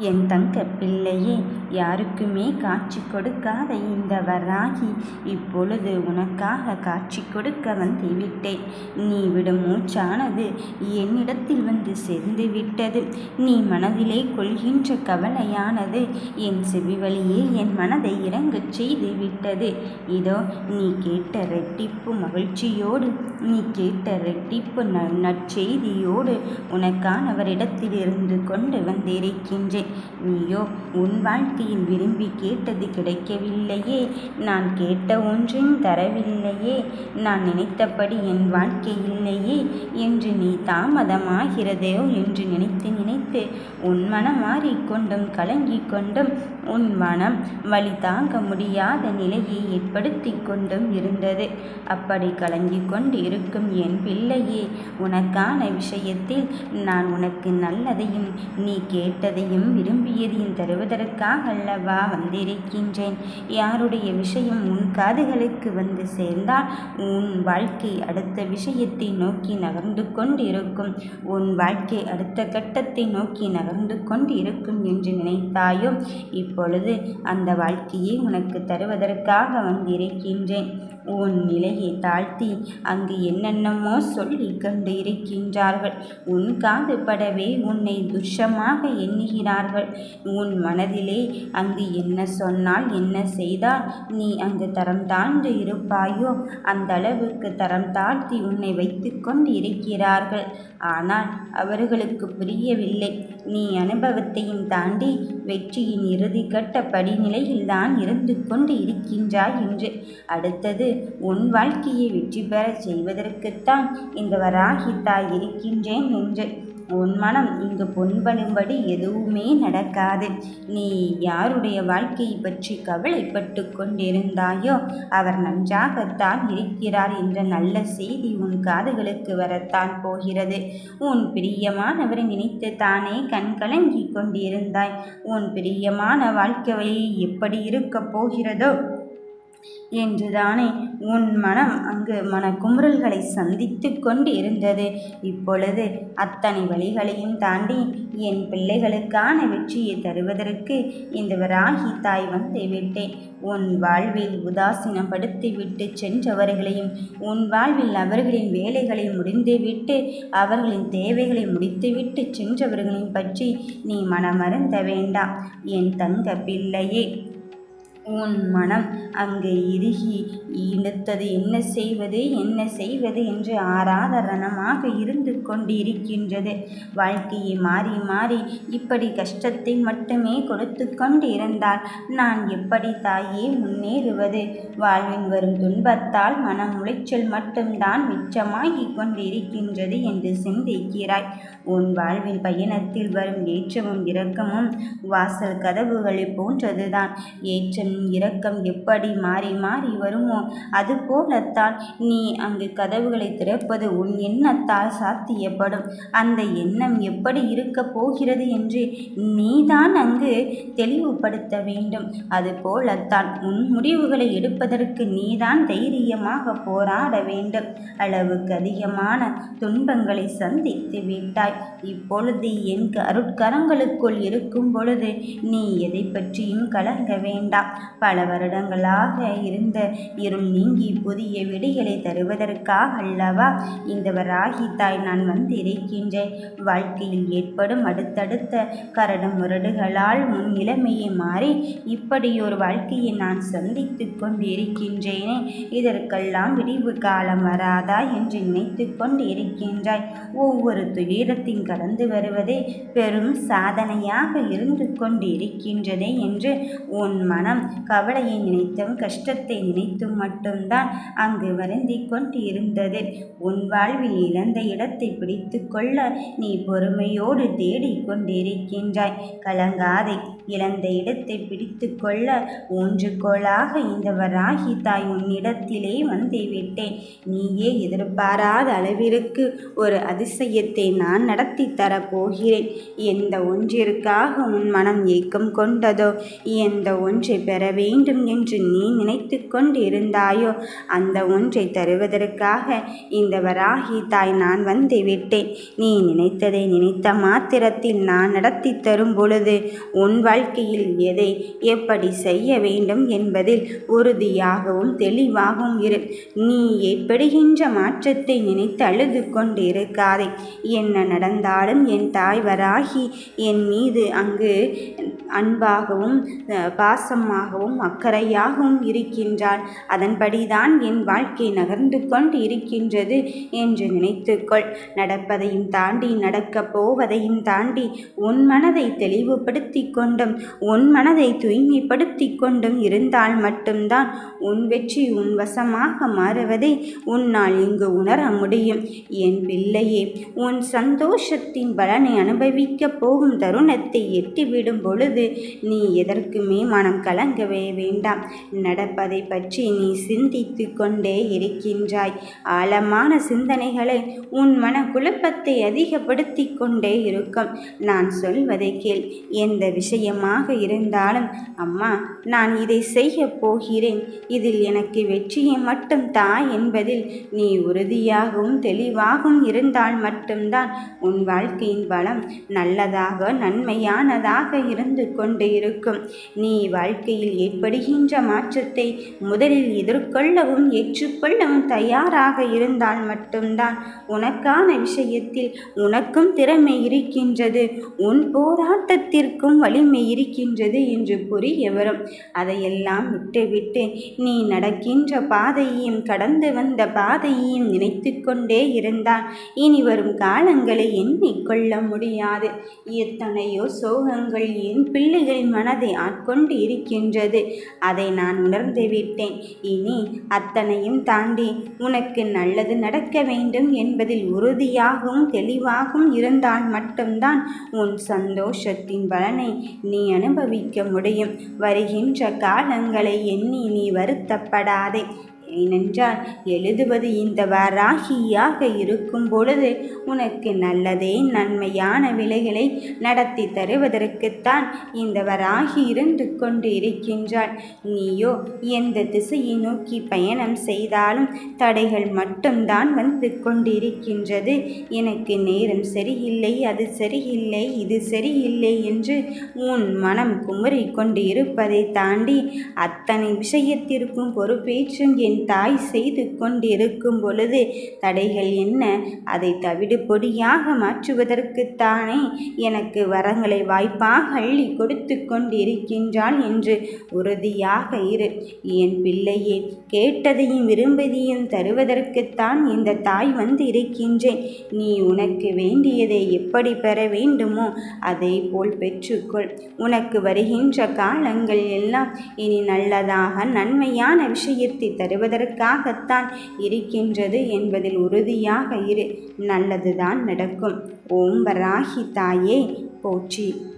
என் தங்க பிள்ளையே யாருக்குமே காட்சி கொடுக்காத இந்த வராகி இப்பொழுது உனக்காக காட்சி கொடுக்க வந்து விட்டேன் நீ விடும் மூச்சானது என்னிடத்தில் வந்து சேர்ந்து விட்டது. நீ மனதிலே கொள்கின்ற கவலையானது என் செவி வழியே என் மனதை இறங்கச் செய்து விட்டது. இதோ நீ கேட்ட ரெட்டிப்பு மகிழ்ச்சியோடு நீ கேட்ட ரெட்டிப்பு ந நற்செய்தியோடு உனக்கானவரிடத்தில் இருந்து கொண்டு வந்திருக்கின்றேன். நீயோ உன் வாழ்க்கையில் விரும்பி கேட்டது கிடைக்கவில்லையே. நான் கேட்ட ஒன்றும் தரவில்லையே. நான் நினைத்தபடி என் வாழ்க்கை இல்லையே. என்று நீ தாமதமாகிறதோ என்று நினைத்து நினைத்து உன் மனம் மாறிக்கொண்டும் கலங்கிக் கொண்டும் உன் மனம் வழி தாங்க முடியாத நிலையை ஏற்படுத்தி கொண்டும் இருந்தது. அப்படி கலங்கிக் கொண்டு இருக்கும் என் பிள்ளையே உனக்கான விஷயத்தில் நான் உனக்கு நல்லதையும் நீ கேட்டதையும் விரும்பியதையும் தருவதற்காக அல்லவா வந்திருக்கின்றேன். யாருடைய விஷயம் உன் காதுகளுக்கு வந்து சேர்ந்தால் உன் வாழ்க்கை அடுத்த விஷயத்தை நோக்கி நகர்ந்து கொண்டிருக்கும். உன் வாழ்க்கை அடுத்த கட்டத்தை நோக்கி நகர்ந்து கொண்டிருக்கும் என்று நினைத்தாயோ? இப்பொழுது அந்த வாழ்க்கையை உனக்கு தருவதற்காக வந்திருக்கின்றேன். உன் நிலையை தாழ்த்தி அங்கு என்னென்னமோ சொல்லி கொண்டு இருக்கின்றார்கள். உன் காது படவே உன்னை துஷமாக எண்ணுகிறார்கள். உன் மனதிலே அங்கு என்ன சொன்னால் என்ன செய்தால் நீ அங்கு தரம் தாழ்ந்து இருப்பாயோ? அந்த அளவுக்கு தரம் தாழ்த்தி உன்னை வைத்து கொண்டு இருக்கிறார்கள். ஆனால் அவர்களுக்கு புரியவில்லை. நீ அனுபவத்தையும் தாண்டி வெற்றியின் இறுதி கட்ட படிநிலையில்தான் இருந்து கொண்டு இருக்கின்றாய் என்று. அடுத்தது உன் வாழ்க்கையை வெற்றி பெறச் செய்வதற்குத்தான் இந்த வராகித்தாய் இருக்கின்றேன் என்று. உன் மனம் இங்கு பொன்படும்படி எதுவுமே நடக்காது. நீ யாருடைய வாழ்க்கையை பற்றி கவலைப்பட்டு கொண்டிருந்தாயோ அவர் நன்றாகத்தான் இருக்கிறார் என்ற நல்ல செய்தி உன் காதுகளுக்கு வரத்தான் போகிறது. உன் பிரியமானவரை நினைத்து தானே கண் கலங்கி கொண்டிருந்தாய். உன் பிரியமான வாழ்க்கை எப்படி இருக்கப் போகிறதோ என்றுதானே உன் மனம் அங்கு மனக்குமுறல்களை சந்தித்து கொண்டு இருந்தது இப்பொழுது அத்தனை வழிகளையும் தாண்டி என் பிள்ளைகளுக்கான வெற்றியை தருவதற்கு இந்த வராகி தாய் வந்து விட்டேன். உன் வாழ்வில் உதாசீனப்படுத்தி விட்டு சென்றவர்களையும் உன் வாழ்வில் அவர்களின் வேலைகளை முடிந்துவிட்டு அவர்களின் தேவைகளை முடித்துவிட்டு சென்றவர்களையும் பற்றி நீ மனமருந்த வேண்டாம். என் தங்க பிள்ளையே உன் மனம் அங்கு இறுகி. இழுத்தது என்ன செய்வது? என்ன செய்வது என்று ஆராதரணமாக இருந்து கொண்டிருக்கின்றது. வாழ்க்கையை மாறி மாறி இப்படி கஷ்டத்தை மட்டுமே கொடுத்து கொண்டு இருந்தால் நான் எப்படி தாயே முன்னேறுவது? வாழ்வின் வரும் துன்பத்தால் மனம் உளைச்சல் மட்டும்தான் மிச்சமாகி கொண்டிருக்கின்றது என்று சிந்திக்கிறாய். உன் வாழ்வின் பயணத்தில் வரும் ஏற்றமும் இரக்கமும் வாசல் கதவுகளை போன்றதுதான். ஏற்றம் இரக்கம் எப்படி மாறி மாறி வருமோ அதுபோலத்தான் நீ அங்கு கதவுகளை திறப்பது உன் எண்ணத்தால் சாத்தியப்படும். அந்த எண்ணம் எப்படி இருக்கப் போகிறது என்று நீதான் அங்கு தெளிவுபடுத்த வேண்டும். அதுபோலத்தான் உன் முடிவுகளை எடுப்பதற்கு நீதான் தைரியமாக போராட வேண்டும். அளவுக்கு அதிகமான துன்பங்களை சந்தித்து விட்டாய். இப்பொழுது என் அருட்கரங்களுக்குள் இருக்கும் பொழுது நீ எதை பற்றியும் கலங்க வேண்டாம். பல வருடங்களாக இருந்த இருள் நீங்கி புதிய விடிகளை தருவதற்காக அல்லவா? இந்த வராகி தாய் நான் வந்து இருக்கின்றேன் வாழ்க்கையில் ஏற்படும் அடுத்தடுத்த கரடு முரடுகளால் முன் நிலைமையை மாறி இப்படியொரு வாழ்க்கையை நான் சந்தித்து கொண்டு இருக்கின்றேனே இதற்கெல்லாம் விடிவு காலம் வராதா என்று நினைத்து கொண்டு இருக்கின்றாய் ஒவ்வொரு துயரத்தையும் கடந்து வருவதே பெரும் சாதனையாக இருந்து கொண்டு இருக்கின்றதே என்று உன் மனம் கவலையை நினைத்தும் கஷ்டத்தை நினைத்தும் மட்டும்தான் அங்கு வருந்தி கொண்டு இருந்தது உன் வாழ்வில் இழந்த இடத்தை பிடித்து கொள்ள நீ பொறுமையோடு தேடிக் கொண்டிருக்கின்றாய். கலங்காதை இழந்த இடத்தை பிடித்து கொள்ள ஊன்றுகோளாக இந்த வராகி தாய் உன்னிடத்திலே வந்து விட்டேன். நீயே எதிர்பாராத அளவிற்கு ஒரு அதிசயத்தை நான் நடத்தி தரப்போகிறேன். எந்த ஒன்றிற்காக உன் மனம் ஏக்கம் கொண்டதோ எந்த ஒன்றை பெற பெற வேண்டும் என்று நீ நினைத்து கொண்டிருந்தாயோ? அந்த ஒன்றை தருவதற்காக இந்த வராகி தாய் நான் வந்து விட்டேன். நீ நினைத்ததை நினைத்த மாத்திரத்தில் நான் நடத்தி தரும் பொழுது உன் வாழ்க்கையில் எதை எப்படி செய்ய வேண்டும் என்பதில் உறுதியாகவும் தெளிவாகவும் இரு. நீ ஏற்படுகின்ற மாற்றத்தை நினைத்து அழுது கொண்டு இருக்காதே என்ன நடந்தாலும் என் தாய் வராகி என் மீது அங்கு அன்பாகவும் பாசமாகவும் அக்கறையாகவும் இருக்கின்றாள் அதன்படிதான் என் வாழ்க்கை நகர்ந்து கொண்டு இருக்கின்றது என்று நினைத்துக்கொள். நடப்பதையும் தாண்டி நடக்கப் போவதையும் தாண்டி உன் மனதை தெளிவுபடுத்தி கொண்டும் உன் மனதை தூய்மைப்படுத்தி கொண்டும் இருந்தால் மட்டும்தான் உன் வெற்றி உன் வசமாக மாறுவதை உன்னால் இங்கு உணர முடியும். என் பிள்ளையே உன் சந்தோஷத்தின் பலனை அனுபவிக்கப் போகும் தருணத்தை எட்டிவிடும் பொழுது நீ எதற்குமே மனம் கலங்கவே வேண்டாம். நடப்பதை பற்றி நீ சிந்தித்து கொண்டே இருக்கின்றாய். ஆழமான சிந்தனைகளை உன் மன குழப்பத்தை அதிகப்படுத்தி கொண்டே இருக்கும். நான் சொல்வதை கேள். எந்த விஷயமாக இருந்தாலும் அம்மா நான் இதை செய்ய போகிறேன். இதில் எனக்கு வெற்றியை மட்டும் தா என்பதில் நீ உறுதியாகவும் தெளிவாகவும் இருந்தால் மட்டும்தான் உன் வாழ்க்கையின் பலம் நல்லதாக நன்மையானதாக இருந்து கொண்டு இருக்கும் நீ வாழ்க்கையில் ஏற்படுகின்ற மாற்றத்தை முதலில் எதிர்கொள்ளவும் ஏற்றுக்கொள்ளவும் தயாராக இருந்தால் மட்டும்தான் உனக்கான விஷயத்தில் உனக்கும் திறமை இருக்கின்றது உன் போராட்டத்திற்கும் வலிமை இருக்கின்றது என்று புரிய வரும். அதையெல்லாம் விட்டுவிட்டு நீ நடக்கின்ற பாதையையும் கடந்து வந்த பாதையையும் நினைத்து கொண்டே இருந்தால் இனி வரும் காலங்களை எண்ணிக்கொள்ள முடியாது. எத்தனையோ சோகங்கள் என் பிள்ளைகளின் மனதை ஆட்கொண்டு இருக்கின்றது அதை நான் உணர்ந்து விட்டேன். இனி அத்தனையும் தாண்டி உனக்கு நல்லது நடக்க வேண்டும் என்பதில் உறுதியாகவும் தெளிவாகவும் இருந்தால் மட்டும்தான் உன் சந்தோஷத்தின் பலனை நீ அனுபவிக்க முடியும். வருகின்ற காலங்களை எண்ணி நீ வருத்தப்படாதே. ஏனென்றால் எழுதுவது இந்த வராகியாக இருக்கும் பொழுது உனக்கு நல்லதே நன்மையான விலைகளை நடத்தி தருவதற்குத்தான் இந்த வராகி இருந்து கொண்டு இருக்கின்றாள். நீயோ எந்த திசையை நோக்கி பயணம் செய்தாலும் தடைகள் மட்டும்தான் வந்து கொண்டிருக்கின்றது. எனக்கு நேரம் சரியில்லை அது சரியில்லை இது சரியில்லை என்று உன் மனம் குமரி கொண்டு இருப்பதை தாண்டி அத்தனை விஷயத்திற்கும் பொறுப்பேற்றும் என் தாய் செய்து கொண்டிருக்கும் பொழுது தடைகள் என்ன? அதை தவிடு பொடியாக மாற்றுவதற்குத்தானே எனக்கு வரங்களை வாய்ப்பாக அள்ளி கொடுத்து கொண்டிருக்கின்றாள் என்று உறுதியாக இரு. என் பிள்ளையே கேட்டதையும் விரும்பதையும் தருவதற்குத்தான் இந்த தாய் வந்து இருக்கின்றேன் நீ உனக்கு வேண்டியதை எப்படி பெற வேண்டுமோ அதை போல் பெற்றுக்கொள். உனக்கு வருகின்ற காலங்கள் எல்லாம் இனி நல்லதாக நன்மையான விஷயத்தை தருவது செய்வதற்காகத்தான் இருக்கின்றது என்பதில் உறுதியாக இரு. நல்லதுதான் நடக்கும். ஓம் வராகி தாயே போற்றி.